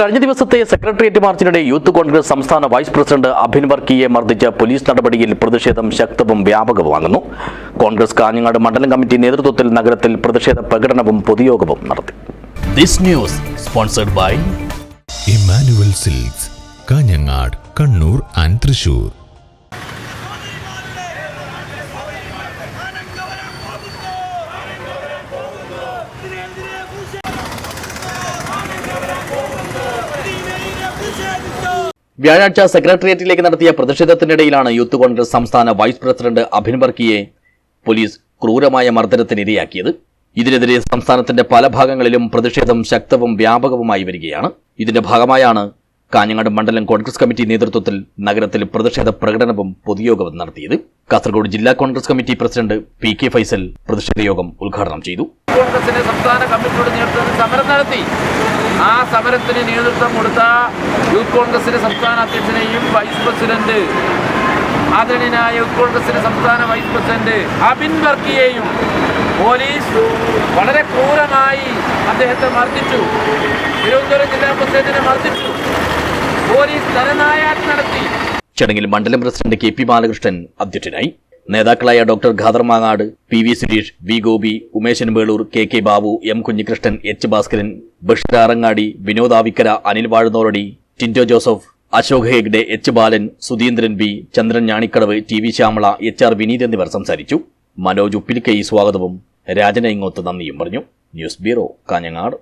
കഴിഞ്ഞ ദിവസത്തെ secretariat മാർച്ചിനിടെ youth Congress സംസ്ഥാന വൈസ് പ്രസിഡന്റ് അഭിൻ വർക്കിയെ മർദ്ദിച്ച പോലീസ് നടപടിയിൽ പ്രതിഷേധം ശക്തവും വ്യാപകവുമാകുന്നു കോൺഗ്രസ് കാഞ്ഞങ്ങാട് മണ്ഡലം കമ്മിറ്റി നേതൃത്വത്തിൽ നഗരത്തിൽ പ്രതിഷേധ പ്രകടനവും പൊതുയോഗവും നടത്തി. This news sponsored by Emmanuel silks Kanhangad Kannur and Thrissur വ്യാഴാഴ്ച സെക്രട്ടേറിയറ്റിലേക്ക് നടത്തിയ പ്രതിഷേധത്തിനിടയിലാണ് യൂത്ത് കോൺഗ്രസ് സംസ്ഥാന വൈസ് പ്രസിഡന്റ് അഭിൻ വർക്കിയെ പോലീസ് ക്രൂരമായ മർദ്ദനത്തിനിരയാക്കിയത് ഇതിനെതിരെ സംസ്ഥാനത്തിന്റെ പല ഭാഗങ്ങളിലും പ്രതിഷേധം ശക്തവും വ്യാപകവുമായി വരികയാണ്. ഇതിന്റെ ഭാഗമായാണ് കാഞ്ഞങ്ങാട് മണ്ഡലം കോൺഗ്രസ് കമ്മിറ്റി നേതൃത്വത്തിൽ നഗരത്തിൽ പ്രതിഷേധ പ്രകടനവും പൊതുയോഗവും നടത്തിയത്. കാസർഗോഡ് ജില്ലാ Congress committee president P K Faisal പ്രതിഷേധ യോഗം ഉദ്ഘാടനം ചെയ്തു. കോൺഗ്രസിന്റെ സംസ്ഥാന കമ്മിറ്റിയുടെ നേതൃത്വത്തിൽ സമരം നടത്തി. ആ സമരത്തിന് നേതൃത്വം കൊടുത്ത യൂത്ത് കോൺഗ്രസിന്റെ സംസ്ഥാന അധ്യക്ഷനെയും വൈസ് പ്രസിഡന്റ് ആദരണീയനായ യൂത്ത് കോൺഗ്രസിന്റെ സംസ്ഥാന വൈസ് പ്രസിഡന്റ് അബിൻ വർക്കിയെയും പോലീസ് വളരെ ക്രൂരമായി അദ്ദേഹത്തെ മർദ്ദിച്ചു. തിരുവനന്തപുരം ജില്ലാ പ്രസിഡന്റിനെ മർദ്ദിച്ചു. പോലീസ് ധനനായാട്ട് നടത്തി. ചടങ്ങിൽ മണ്ഡലം പ്രസിഡന്റ് കെ പി ബാലകൃഷ്ണൻ അധ്യക്ഷനായി. നേതാക്കളായ doctor Khader Mangad P V Suresh V Gopi Umeshan Veloor K K Babu M Kunhikrishnan H Bhaskaran Basheer Arangadi Vinod Avikkara Anil Vazhunnoradi Tinto Joseph Ashok Hegde H Balan Sudheendran B Chandran Njanikkadavu T V Shyamala H R Vineeth എന്നിവർ സംസാരിച്ചു. മനോജ് ഉപ്പിലിക്കൈ സ്വാഗതവും രാജന ഇങ്ങോത്ത് നന്ദിയും പറഞ്ഞു. News bureau Kanhangad.